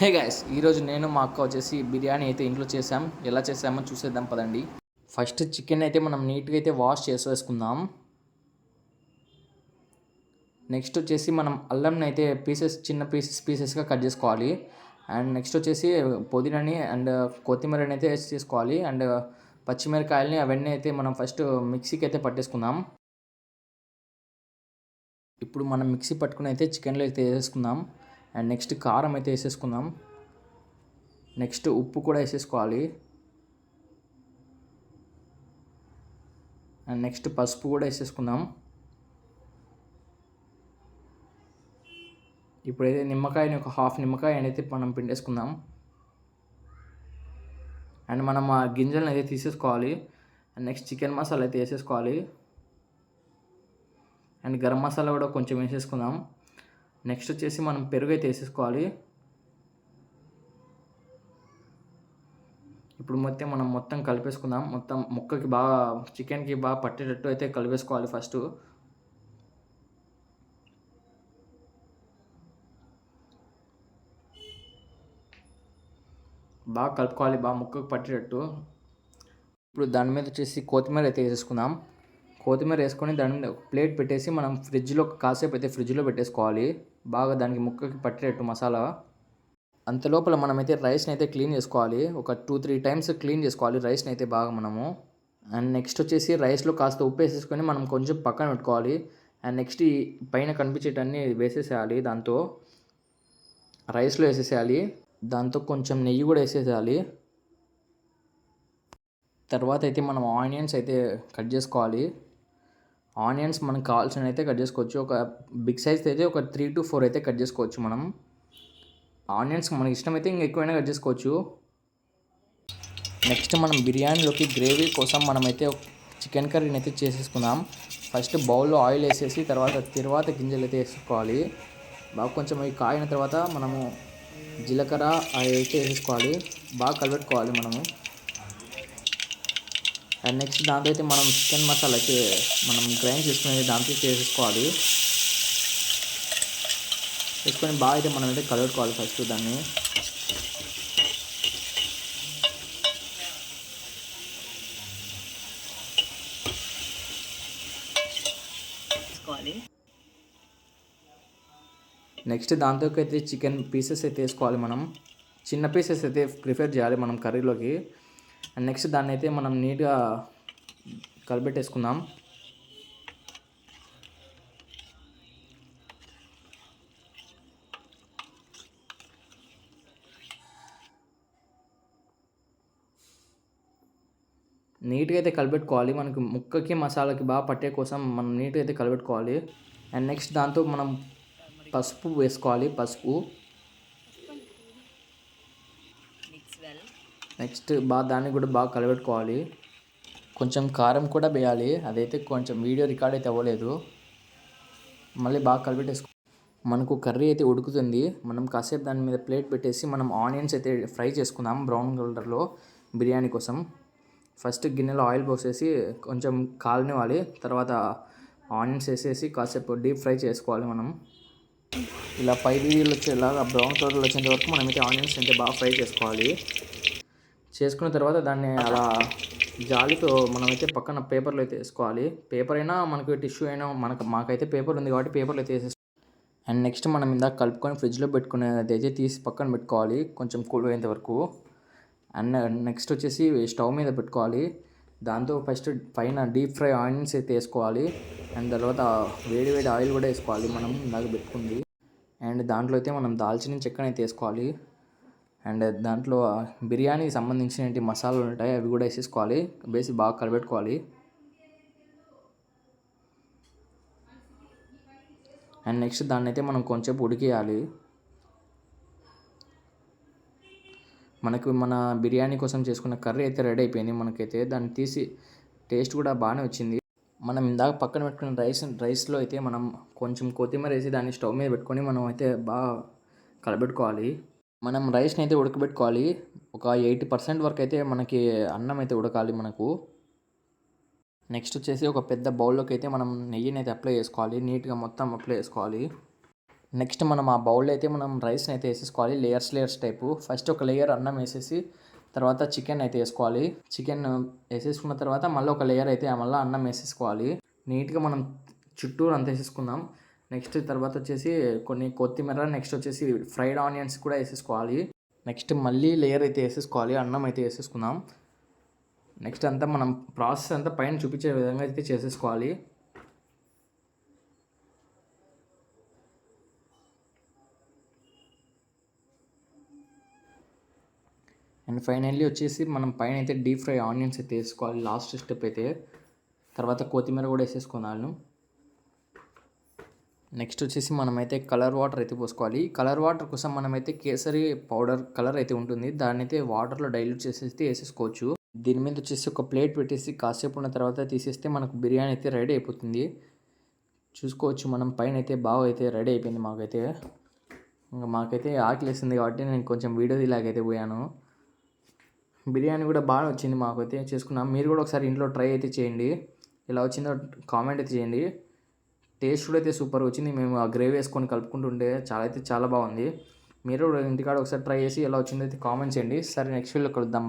Hey guys ఈరోజు నేను మా అక్క వచ్చేసి బిర్యానీ అయితే ఇంట్లో చేసాం ఎలా చేసామో చూసేద్దాం పదండి. ఫస్ట్ చికెన్ అయితే మనం నీట్గా అయితే వాష్ చేసేసుకుందాం. నెక్స్ట్ వచ్చేసి మనం అల్లంని అయితే పీసెస్ చిన్న పీసెస్ పీసెస్గా కట్ చేసుకోవాలి. అండ్ నెక్స్ట్ వచ్చేసి పుదీనాని అండ్ కొత్తిమీరని అయితే వేసి చేసుకోవాలి. అండ్ పచ్చిమిరకాయలని అవన్నీ అయితే మనం ఫస్ట్ మిక్సీకి అయితే పట్టేసుకుందాం. ఇప్పుడు మనం మిక్సీ పట్టుకుని అయితే చికెన్లో అయితే వేసేసుకుందాం అండ్ నెక్స్ట్ కారం అయితే వేసేసుకుందాం. నెక్స్ట్ ఉప్పు కూడా వేసేసుకోవాలి. అండ్ నెక్స్ట్ పసుపు కూడా వేసేసుకుందాం. ఇప్పుడైతే నిమ్మకాయని ఒక హాఫ్ నిమ్మకాయ అయితే మనం పిండేసుకుందాం. అండ్ మనం ఆ గింజలను అయితే తీసేసుకోవాలి. అండ్ నెక్స్ట్ చికెన్ మసాలా అయితే వేసేసుకోవాలి. అండ్ గరం మసాలా కూడా కొంచెం వేసేసుకుందాం. నెక్స్ట్ వచ్చేసి మనం పెరుగు అయితే వేసేసుకోవాలి. ఇప్పుడు మొత్తం మనం మొత్తం కలిపేసుకుందాం. మొత్తం ముక్కకి బాగా చికెన్కి బాగా పట్టేటట్టు అయితే కలిపేసుకోవాలి ఫస్ట్. బాగా కలుపుకోవాలి బాగా ముక్కకు పట్టేటట్టు. ఇప్పుడు దాని మీద వచ్చేసి కొత్తిమీర అయితే వేసేసుకుందాం. కొత్తిమీర వేసుకొని దాని మీద ఒక ప్లేట్ పెట్టేసి మనం ఫ్రిడ్జ్లో కాసేపు అయితే ఫ్రిడ్జ్లో పెట్టేసుకోవాలి. బాగా దానికి ముక్కకి పట్టేటట్టు మసాలా. అంత లోపల మనమైతే రైస్ని అయితే క్లీన్ చేసుకోవాలి. ఒక టూ త్రీ టైమ్స్ క్లీన్ చేసుకోవాలి రైస్ని అయితే బాగా మనము. అండ్ నెక్స్ట్ వచ్చేసి రైస్లో కాస్త ఉప్పు వేసేసుకొని మనం కొంచెం పక్కన పెట్టుకోవాలి. అండ్ నెక్స్ట్ ఈ పైన కనిపించేటన్నీ వేసేసేయాలి దాంతో. రైస్లో వేసేసేయాలి. దాంతో కొంచెం నెయ్యి కూడా వేసేసేయాలి. తర్వాత అయితే మనం ఆనియన్స్ అయితే కట్ చేసుకోవాలి. ఆనియన్స్ మనకు కావాల్సిన అయితే కట్ చేసుకోవచ్చు. ఒక బిగ్ సైజ్ అయితే ఒక త్రీ టు ఫోర్ అయితే కట్ చేసుకోవచ్చు మనం. ఆనియన్స్ మనకి ఇష్టమైతే ఇంకా ఎక్కువైనా కట్ చేసుకోవచ్చు. నెక్స్ట్ మనం బిర్యానీలోకి గ్రేవీ కోసం మనమైతే చికెన్ కర్రీని అయితే చేసేసుకుందాం. ఫస్ట్ బౌల్లో ఆయిల్ వేసేసి తర్వాత తర్వాత గింజలు అయితే వేసుకోవాలి. బాగా కొంచెం అవి కాగిన తర్వాత మనము జీలకర్ర అవి అయితే వేసేసుకోవాలి. బాగా కలబెట్టుకోవాలి మనము. అండ్ నెక్స్ట్ దాంతో అయితే మనం చికెన్ మసాలా అయితే మనం గ్రైండ్ చేసుకునేది దాంతో వేసేసుకోవాలి వేసుకొని బాగా అయితే మనం అయితే కలుపుకోవాలి ఫస్ట్ దాన్ని. నెక్స్ట్ దాంతోకి అయితే చికెన్ పీసెస్ అయితే వేసుకోవాలి మనం. చిన్న పీసెస్ అయితే ప్రిఫర్ చేయాలి మనం కర్రీలోకి అండ్ నెక్స్ట్ దాన్ని అయితే మనం నీట్గా కలిపెట్టేసుకుందాం. నీట్గా అయితే కలిపెట్టుకోవాలి. మనకి ముక్కకి మసాలాకి బాగా పట్టే కోసం మనం నీట్గా అయితే కలిపెట్టుకోవాలి. అండ్ నెక్స్ట్ దాంతో మనం పసుపు వేసుకోవాలి పసుపు మిక్స్ వెల్ నెక్స్ట్ బాగా దాన్ని కూడా బాగా కలబెట్టుకోవాలి. కొంచెం కారం కూడా వేయాలి. అదైతే కొంచెం వీడియో రికార్డ్ అయితే అవ్వలేదు. మళ్ళీ బాగా కలిపెట్టేసుకో మనకు కర్రీ అయితే ఉడుకుతుంది. మనం కాసేపు దాని మీద ప్లేట్ పెట్టేసి మనం ఆనియన్స్ అయితే ఫ్రై చేసుకుందాం బ్రౌన్ కలర్లో బిర్యానీ కోసం. ఫస్ట్ గిన్నెలో ఆయిల్ పోసేసి కొంచెం కాలనివ్వాలి. తర్వాత ఆనియన్స్ వేసేసి కాసేపు డీప్ ఫ్రై చేసుకోవాలి మనం. ఇలా పై వీడియోలు వచ్చేలాగా బ్రౌన్ కలర్లో వచ్చేంత వరకు మనమైతే ఆనియన్స్ అయితే బాగా ఫ్రై చేసుకోవాలి. చేసుకున్న తర్వాత దాన్ని అలా జాలితో మనమైతే పక్కన పేపర్లో అయితే వేసుకోవాలి. పేపర్ అయినా మనకి టిష్యూ అయినా మనకు మాకైతే పేపర్ ఉంది కాబట్టి పేపర్లో అయితే వేసేసుకోవాలి అండ్ నెక్స్ట్ మనం ఇందాక కలుపుకొని ఫ్రిడ్జ్లో పెట్టుకునేది అయితే తీసి పక్కన పెట్టుకోవాలి కొంచెం కూల్ అయ్యేంత వరకు. అండ్ నెక్స్ట్ వచ్చేసి స్టవ్ మీద పెట్టుకోవాలి. దాంతో ఫస్ట్ పైన డీప్ ఫ్రై ఆనియన్స్ అయితే వేసుకోవాలి. అండ్ తర్వాత వేడి వేడి ఆయిల్ కూడా వేసుకోవాలి మనం ఇందాక పెట్టుకుంది. అండ్ దాంట్లో అయితే మనం దాల్చిన చెక్కనైతే వేసుకోవాలి. అండ్ దాంట్లో బిర్యానీకి సంబంధించిన మసాలాలు ఉంటాయి అవి కూడా వేసేసుకోవాలి. వేసి బాగా కలబెట్టుకోవాలి. అండ్ నెక్స్ట్ దాన్ని అయితే మనం కొంచెం ఉడికేయాలి. మనకు మన బిర్యానీ కోసం చేసుకున్న కర్రీ అయితే రెడీ అయిపోయింది మనకైతే. దాన్ని తీసి టేస్ట్ కూడా బాగానే వచ్చింది. మనం ఇందాక పక్కన పెట్టుకున్న రైస్ రైస్లో అయితే మనం కొంచెం కొత్తిమీర వేసి దాన్ని స్టవ్ మీద పెట్టుకొని మనం అయితే బాగా కలబెట్టుకోవాలి. మనం రైస్ని అయితే ఉడకబెట్టుకోవాలి. ఒక ఎయిటీ పర్సెంట్ వరకు అయితే మనకి అన్నం అయితే ఉడకాలి మనకు. నెక్స్ట్ వచ్చేసి ఒక పెద్ద బౌల్లోకి అయితే మనం నెయ్యిని అయితే అప్లై చేసుకోవాలి. నీట్గా మొత్తం అప్లై చేసుకోవాలి. నెక్స్ట్ మనం ఆ బౌల్లో అయితే మనం రైస్ని అయితే వేసేసుకోవాలి. Layers layers type. ఫస్ట్ ఒక లేయర్ అన్నం వేసేసి తర్వాత చికెన్ అయితే వేసుకోవాలి. చికెన్ వేసేసుకున్న తర్వాత మళ్ళీ ఒక లేయర్ అయితే మళ్ళీ అన్నం వేసేసుకోవాలి. నీట్గా మనం చుట్టూరు అంత వేసేసుకుందాం. నెక్స్ట్ తర్వాత వచ్చేసి కొన్ని కొత్తిమీర నెక్స్ట్ వచ్చేసి ఫ్రైడ్ ఆనియన్స్ కూడా వేసేసుకోవాలి. నెక్స్ట్ మళ్ళీ లేయర్ అయితే వేసేసుకోవాలి అన్నం అయితే వేసేసుకుందాం. నెక్స్ట్ అంతా మనం ప్రాసెస్ అంతా పైన చూపించే విధంగా అయితే చేసేసుకోవాలి. అండ్ ఫైనల్లీ వచ్చేసి మనం పైన అయితే డీప్ ఫ్రై ఆనియన్స్ అయితే వేసుకోవాలి లాస్ట్ స్టెప్ అయితే. తర్వాత కొత్తిమీర కూడా వేసేసుకున్నాను నెక్స్ట్ వచ్చేసి మనమైతే కలర్ వాటర్ అయితే పోసుకోవాలి. కలర్ వాటర్ కోసం మనమైతే కేసరి పౌడర్ కలర్ అయితే ఉంటుంది. దాన్ని అయితే వాటర్లో డైల్యూట్ చేసేసి వేసేసుకోవచ్చు. దీని మీద వచ్చేసి ఒక ప్లేట్ పెట్టేసి కాసేపు ఉన్న తర్వాత తీసేస్తే మనకు బిర్యానీ అయితే రెడీ అయిపోతుంది. చూసుకోవచ్చు మనం పైన అయితే బాగా అయితే రెడీ అయిపోయింది మాకైతే. ఇంకా మాకైతే ఆకలేసింది కాబట్టి నేను కొంచెం వీడియో ఇలాగైతే పోయాను. బిర్యానీ కూడా బాగా వచ్చింది మాకైతే. చేసుకున్నాం. మీరు కూడా ఒకసారి ఇంట్లో ట్రై అయితే చేయండి. ఎలా వచ్చిందో కామెంట్ అయితే చేయండి. టేస్ట్ కూడా అయితే సూపర్ వచ్చింది. మేము ఆ గ్రేవీ వేసుకొని కలుపుకుంటుంటే చాలా అయితే చాలా బాగుంది. మీరు కూడా ఇంటికాడ ఒకసారి ట్రై చేసి ఎలా వచ్చిందో అయితే కామెంట్ చేయండి. సరే నెక్స్ట్ వీడియో కలుద్దాం.